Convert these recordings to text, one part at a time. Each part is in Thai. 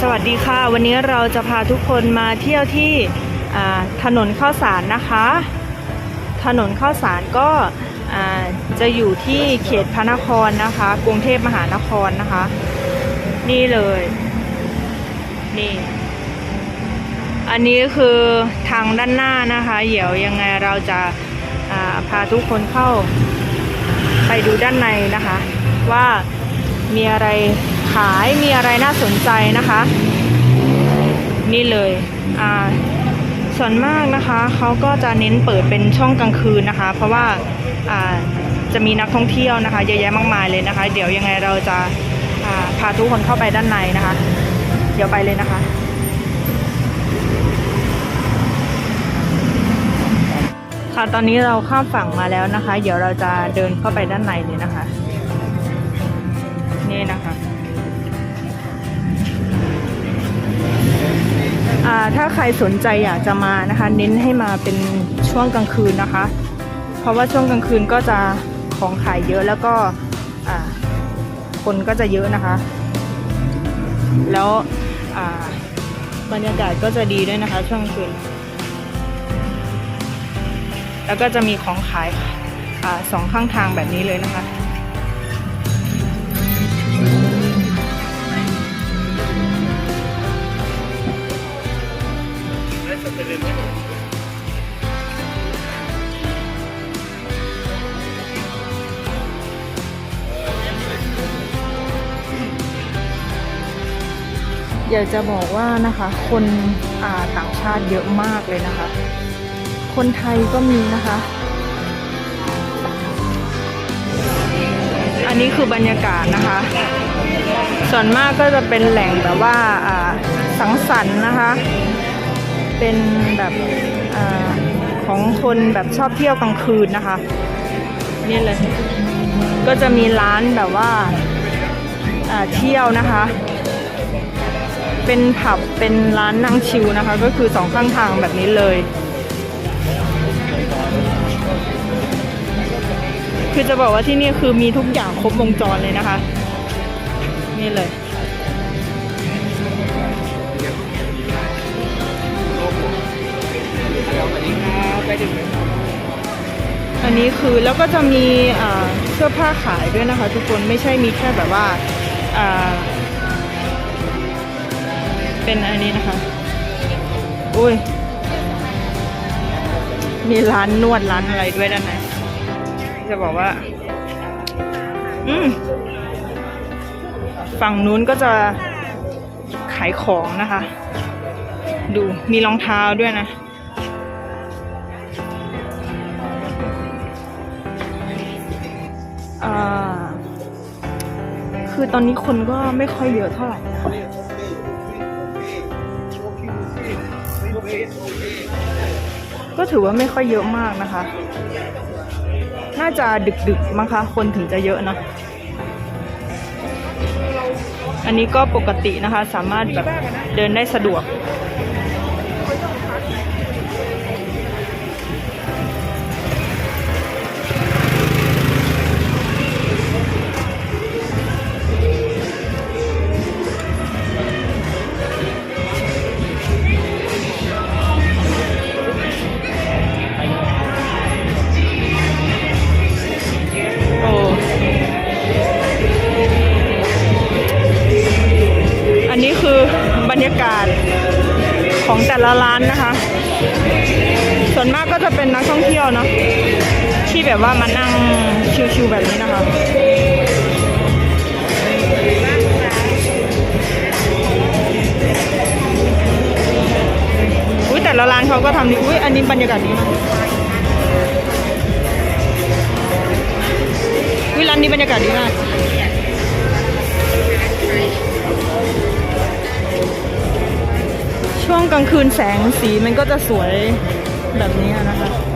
สวัสดีค่ะ วันนี้เราจะพาทุกคนมาเที่ยวที่ถนนข้าวสารนะคะ ถนนข้าวสารก็จะอยู่ที่เขตพระนครนะคะ กรุงเทพมหานครนะคะ นี่เลย นี่ อันนี้คือทางด้านหน้านะคะ เดี๋ยวยังไงเราจะาพาทุกคนเข้าไปดูด้านในนะคะ ว่ามีอะไร ขายมีอะไรน่าสนใจนะคะ นี่เลยอ่าส่วนมากนะคะเขาก็จะเน้นเปิดเป็นช่องกลางคืนนะคะ เพราะว่าอ่าจะมีนักท่องเที่ยวนะคะเยอะแยะมากมายเลยนะคะ เดี๋ยวยังไงเราจะาพาทุกคนเข้าไปด้านในนะคะ เดี๋ยวไปเลยนะคะค่ะตอนนี้เราข้ามฝั่งมาแล้วนะคะ เดี๋ยวเราจะเดินเข้าไปด้านในเลยนะคะ นี่นะคะ ถ้าใครสนใจอยากจะมานะคะ เน้นให้มาเป็นช่วงกลางคืนนะคะ เพราะว่าช่วงกลางคืนก็จะของขายเยอะแล้วก็คนก็จะเยอะนะคะ แล้วบรรยากาศก็จะดีด้วยนะคะ ช่วงคืน แล้วก็จะมีของขายอสองข้างทางแบบนี้เลยนะคะ อยากจะบอกว่านะคะคนต่างชาติเยอะมากเลยนะคะ คนไทยก็มีนะคะ อันนี้คือบรรยากาศนะคะ ส่วนมากก็จะเป็นแหล่งแบบว่าสังสรรค์นะคะ เป็นแบบอของคนแบบชอบเที่ยวกลางคืนนะคะนี่เลยก็จะมีร้านแบบว่าเที่ยวนะคะ เป็นผับเป็นร้านนั่งชิลนะคะ ก็คือสองข้างทางแบบนี้เลย คือจะบอกว่าที่นี่คือมีทุกอย่างครบวงจรเลยนะคะ นี่เลยอันนี้คือแล้วก็จะมีอ่าเสื้อผ้าขายด้วยนะคะ ทุกคนไม่ใช่มีแค่แบบว่าอ่า เป็นอันนี้นะคะ อุ้ย มีร้านนวดร้านอะไรด้วยด้านในจะบอกว่า อืม ฝั่งนู้นก็จะขายของนะคะ ดูมีรองเท้าด้วยนะอ่าคือตอนนี้คนก็ไม่ค่อยเยอะเท่าไหร่ ก็ถือว่าไม่ค่อยเยอะมากนะคะ น่าจะดึกๆมั้งคะคนถึงจะเยอะเนะอันนี้ก็ปกตินะคะสามารถแบบเดินได้สะดวก ของแต่ละร้านนะคะ ส่วนมากก็จะเป็นนักท่องเที่ยวเนาะที่แบบว่ามานั่งชิวๆแบบนี้นะคะอุ้ยแต่ละร้านเขาก็ทำดีอุ้ยอันนี้บรรยากาศดีมากวิร้านนี้บรรยากาศดีมาก กลางคืนแสงสีมันก็จะสวยแบบนี้นะคะ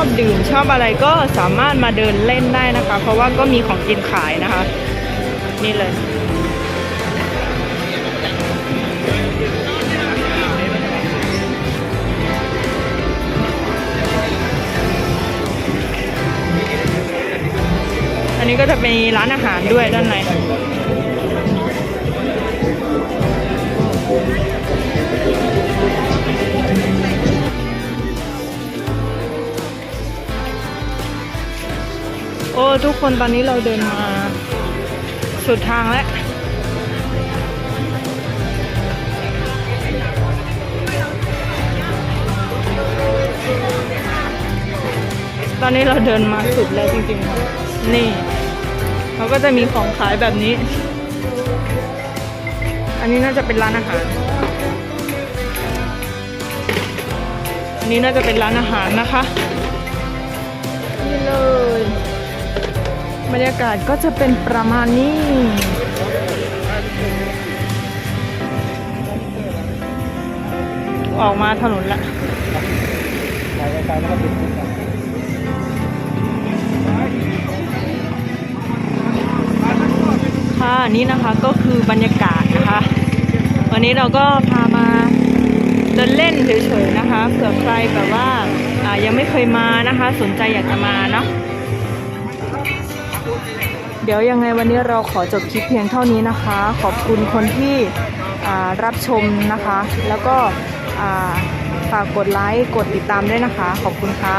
อบดื่มชอบอะไรก็สามารถมาเดินเล่นได้นะคะ เพราะว่าก็มีของกินขายนะคะ นี่เลยอันนี้ก็จะมีร้านอาหารด้วยด้านใน อ้ทุกคนตอนนี้เราเดินมาสุดทางแล้วตอนนี้เราเดินมาสุดแล้วจริงๆ นี่เขาก็จะมีของขายแบบนี้ อันนี้น่าจะเป็นร้านอาหาร อันนี้น่าจะเป็นร้านอาหารนะคะ นี่เลย บรรยากาศก็จะเป็นประมาณนี้ ออกมาถนนละค่ะนี่นะคะก็คือบรรยากาศนะคะ วันนี้เราก็พามาเดินเล่นเฉยๆนะคะเผื่อใครแบบว่าอ่ายังไม่เคยมานะคะ สนใจอยากจะมาเนาะ เดี๋ยวยังไงวันนี้เราขอจบคลิปเพียงเท่านี้นะคะ ขอบคุณคนที่รับชมนะคะ แล้วก็ฝากกดไลค์ กดติดตามด้วยนะคะ ขอบคุณค่ะ